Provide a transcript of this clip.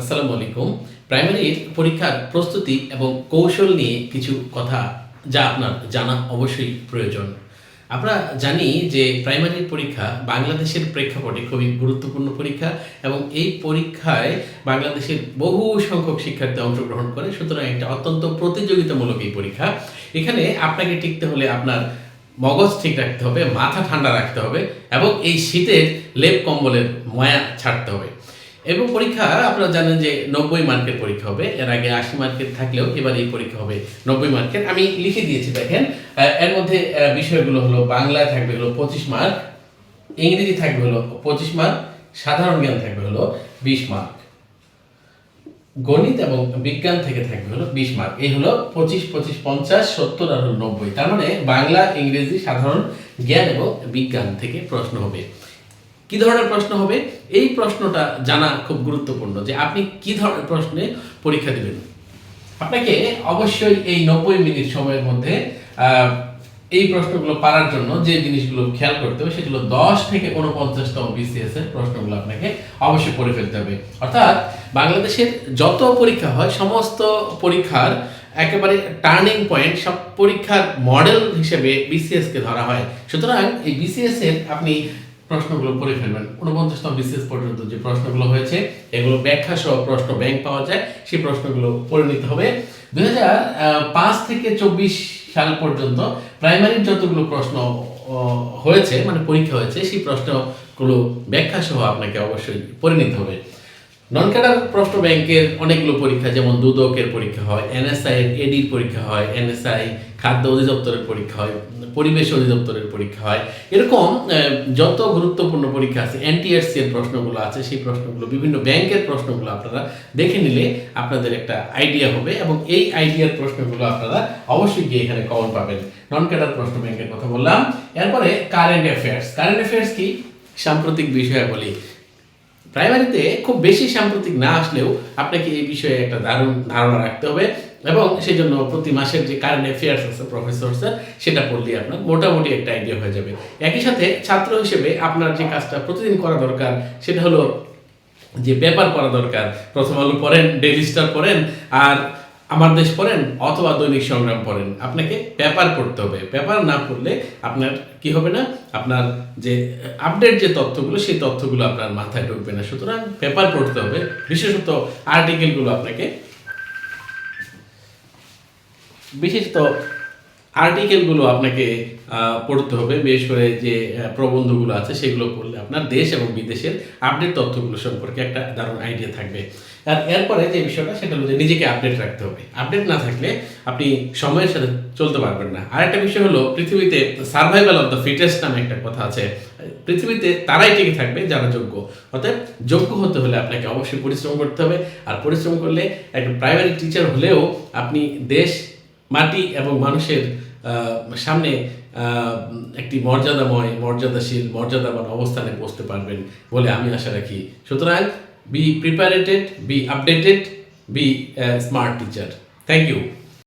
আসসালামু আলাইকুম। প্রাইমারির পরীক্ষার প্রস্তুতি এবং কৌশল নিয়ে কিছু কথা যা আপনার জানা অবশ্যই প্রয়োজন। আমরা জানি যে প্রাইমারির পরীক্ষা বাংলাদেশের প্রেক্ষাপটে খুবই গুরুত্বপূর্ণ পরীক্ষা এবং এই পরীক্ষায় বাংলাদেশের বহু সংখ্যক শিক্ষার্থী অংশগ্রহণ করে, সুতরাং একটা অত্যন্ত প্রতিযোগিতামূলক এই পরীক্ষা। এখানে আপনাকে টিকতে হলে আপনার মগজ ঠিক রাখতে হবে, মাথা ঠান্ডা রাখতে হবে এবং এই শীতের লেপ কম্বলের ময়া ছাড়তে হবে। এবং পরীক্ষা, আপনারা জানেন যে নব্বই মার্কের পরীক্ষা হবে। এর আগে আশি মার্কের থাকলেও এবার এই পরীক্ষা হবে নব্বই মার্কের। আমি লিখে দিয়েছি, দেখেন। এর মধ্যে বিষয়গুলো হলো বাংলায় থাকবে হলো পঁচিশ মার্ক, ইংরেজি থাকবে হলো পঁচিশ মার্ক, সাধারণ জ্ঞান থাকবে হলো বিশ মার্ক। গণিত এবং বিজ্ঞান থেকে থাকবে হলো বিশ মার্ক। এই হলো পঁচিশ পঁচিশ, পঞ্চাশ, সত্তর আর নব্বই। তার মানে বাংলা, ইংরেজি, সাধারণ জ্ঞান এবং বিজ্ঞান থেকে প্রশ্ন হবে। কি ধরনের প্রশ্ন হবে? এই প্রশ্নটা জানা খুব গুরুত্বপূর্ণ যে আপনি কি ধরনের প্রশ্নে পরীক্ষা দিবেন। আপনাকে অবশ্যই এই নব্বই মিনিট সময়ের মধ্যে এই প্রশ্নগুলো পারার জন্য যে জিনিসগুলো খেয়াল করতে হবে সেগুলো দশ থেকে উনপঞ্চাশতম বিসিএস এর প্রশ্নগুলো আপনাকে অবশ্যই পড়ে ফেলতে হবে। অর্থাৎ বাংলাদেশের যত পরীক্ষা হয়, সমস্ত পরীক্ষার একেবারে টার্নিং পয়েন্ট সব পরীক্ষার মডেল হিসেবে বিসিএস কে ধরা হয়। সুতরাং এই বিসিএস এর আপনি প্রশ্নগুলো পড়ে ফেলবেন। উনপঞ্চাশতম বিসিএস পর্যন্ত যে প্রশ্নগুলো হয়েছে, এগুলো ব্যাখ্যা সহ প্রশ্ন ব্যাংক পাওয়া যায়, সেই প্রশ্নগুলো পড়ে নিতে হবে। দুই পাঁচ থেকে চব্বিশ সাল পর্যন্ত প্রাইমারির যতগুলো প্রশ্ন হয়েছে মানে পরীক্ষা হয়েছে, সেই প্রশ্নগুলো ব্যাখ্যা সহ আপনাকে অবশ্যই পড়ে নিতে হবে। নন ক্যাডার প্রশ্ন ব্যাংকের অনেকগুলো পরীক্ষা, যেমন দুদকের পরীক্ষা হয় এনএসআই এর এডির পরীক্ষা হয় এনএসআই খাদ্য অধিদপ্তরের পরীক্ষা হয়, পরিবেশ অধিদপ্তরের পরীক্ষা হয়। এরকম যত গুরুত্বপূর্ণ পরীক্ষা আছে এনটিআরসি এর প্রশ্নগুলো আছে, সেই প্রশ্নগুলো, বিভিন্ন ব্যাংকের প্রশ্নগুলো আপনারা দেখে নিলে আপনাদের একটা আইডিয়া হবে এবং এই আইডিয়ার প্রশ্নগুলো আপনারা অবশ্যই গিয়ে এখানে কমন পাবেন। নন ক্যাডার প্রশ্ন ব্যাংকের কথা বললাম। এরপরে কারেন্ট অ্যাফেয়ার্স কারেন্ট অ্যাফেয়ার্স কি? সাম্প্রতিক বিষয়াবলী। প্রাইমারিতে খুব বেশি সাম্প্রতিক না আসলেও আপনাকে এই বিষয়ে একটা দারুণ ধারণা রাখতে হবে এবং সেই জন্য প্রতি মাসের যে কারেন্ট অ্যাফেয়ার্স আছে প্রফেসর সেটা পড়লে আপনার মোটামুটি একটা আইডিয়া হয়ে যাবে। একই সাথে ছাত্র হিসেবে আপনার যে কাজটা প্রতিদিন করা দরকার, সেটা হলো যে পেপার করা দরকার। প্রথম আলো পড়েন ডেলিস্টার পড়েন, আর আমার দেশ পড়েন অথবা দৈনিক সংগ্রাম পড়েন, আপনাকে পেপার পড়তে হবে। পেপার না পড়লে আপনার কি হবে না? আপনার যে আপডেট যে তথ্যগুলো, সেই তথ্যগুলো আপনার মাথায় ঢুকবে না। সুতরাং পেপার পড়তে হবে। বিশেষত আর্টিকেলগুলো আপনাকে বিশেষত আর্টিকেলগুলো আপনাকে পড়তে হবে। বিশেষ করে যে প্রবন্ধগুলো আছে, সেগুলো পড়লে আপনার দেশ এবং বিদেশের আপডেট তথ্যগুলো সম্পর্কে একটা দারুণ আইডিয়া থাকবে। আর এরপরে যে বিষয়টা, সেটা হলো যে নিজেকে আপডেট রাখতে হবে। আপডেট না থাকলে আপনি সময়ের সাথে চলতে পারবেন না। আর একটা বিষয় হলো, পৃথিবীতে সার্ভাইভাল অফ দ্য ফিটেস্ট নামে একটা কথা আছে। পৃথিবীতে তারাই টিকে থাকবে যারা যোগ্য। অতএব যোগ্য হতে হলে আপনাকে অবশ্যই পরিশ্রম করতে হবে। আর পরিশ্রম করলে একটা প্রাইমারি টিচার হলেও আপনি দেশ, মাটি এবং মানুষের সামনে একটি মর্যাদাময়, মর্যাদাশীল, মর্যাদাবান অবস্থানে পৌঁছতে পারবেন বলে আমি আশা রাখি। সুতরাং be prepared, be updated, be a smart teacher. Thank you.